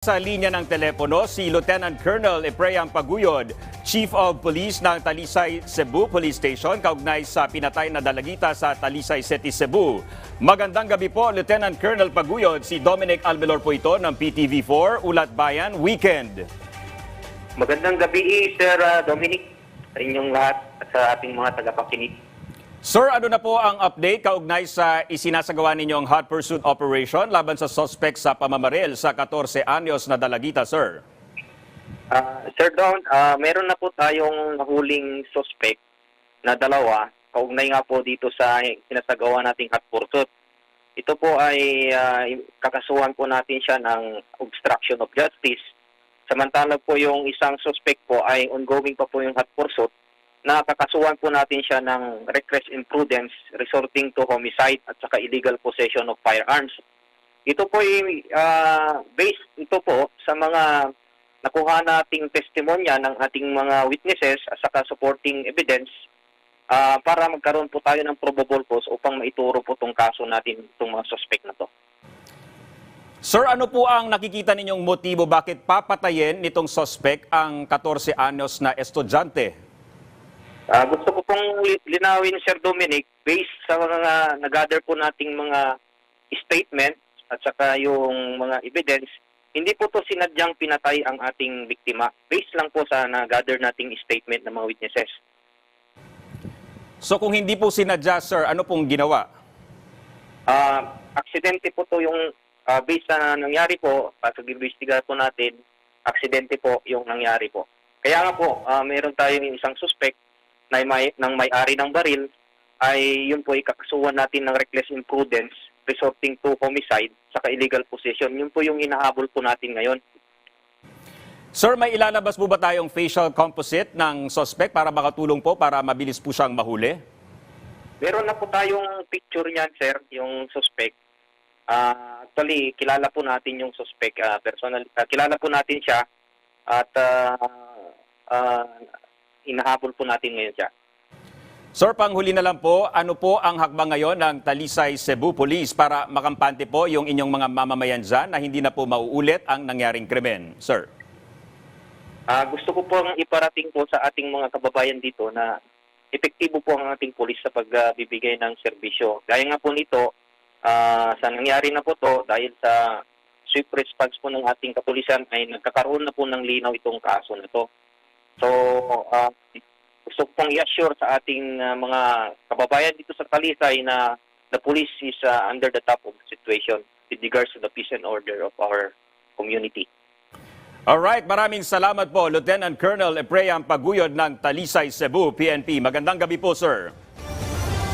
Sa linya ng telepono, si Lieutenant Colonel Epreyang Paguyod, Chief of Police ng Talisay Cebu Police Station, kaugnay sa pinatay na dalagita sa Talisay City, Cebu. Magandang gabi po, Lieutenant Colonel Paguyod. Si Dominic Almelor po ito ng PTV4, Ulat Bayan, Weekend. Magandang gabi, Sir ah, Dominic, sa inyong lahat at sa ating mga tagapakinig. Sir, ano na po ang update kaugnay sa isinasagawa ninyong hot pursuit operation laban sa suspect sa pamamaril sa 14 anyos na dalagita, sir? Ah, Sir Don, ah, meron na po tayong nahuling suspect na dalawa, kaugnay nga po dito sa sinasagawa nating hot pursuit. Ito po ay ah, kakasuhan po natin siya ng obstruction of justice. Samantala po yung isang suspect po ay ongoing pa po yung hot pursuit na kakasuhan po natin siya ng reckless imprudence resorting to homicide at saka illegal possession of firearms. Ito po ay ah, based ito po sa mga nakuha nating testimonya ng ating mga witnesses at saka supporting evidence ah, para magkaroon po tayo ng probable cause upang maituro po tong kaso natin itong mga suspect na to. Sir, ano po ang nakikita ninyong motibo bakit papatayin nitong suspect ang 14 anyos na estudyante? Ah, gusto ko pong li- linawin, Sir Dominic, based sa mga nag-gather po nating mga statement at saka yung mga evidence, hindi po to sinadyang pinatay ang ating biktima. Based lang po sa nag-gather nating statement ng mga witnesses. So kung hindi po sinadya, sir, ano pong ginawa? Ah, aksidente po to yung ah, based sa nangyari po, at pag-imbestiga po natin, aksidente po yung nangyari po. Kaya nga po, ah, meron tayong isang suspect na may, ng may-ari ng baril, ay yun po ikakasuhan natin ng reckless imprudence resulting to homicide sa illegal possession. Yun po yung inahabol po natin ngayon. Sir, may ilalabas po ba tayong facial composite ng suspect para makatulong po para mabilis po siyang mahuli? Meron na po tayong picture niyan, sir, yung suspect. Ah, actually, kilala po natin yung suspect. ah, personal, ah, kilala po natin siya at ah, ah, hinahabol po natin ngayon siya. Sir, panghuli na lang po, ano po ang hakbang ngayon ng Talisay Cebu Police para makampante po yung inyong mga mamamayan dyan na hindi na po mauulit ang nangyaring krimen? Sir. Ah, gusto ko pong iparating po sa ating mga kababayan dito na epektibo po ang ating pulis sa pagbibigay ng serbisyo. Gaya nga po nito, ah, sa nangyari na po to dahil sa swift response po ng ating kapulisan ay nagkakaroon na po ng linaw itong kaso na to. So, ah, gusto ko pong i-assure sa ating ah, mga kababayan dito sa Talisay na the police is ah, under the top of the situation with regards to the peace and order of our community. Alright, maraming salamat po, Lieutenant Colonel Epreyang Paguyod ng Talisay Cebu, PNP. Magandang gabi po, sir.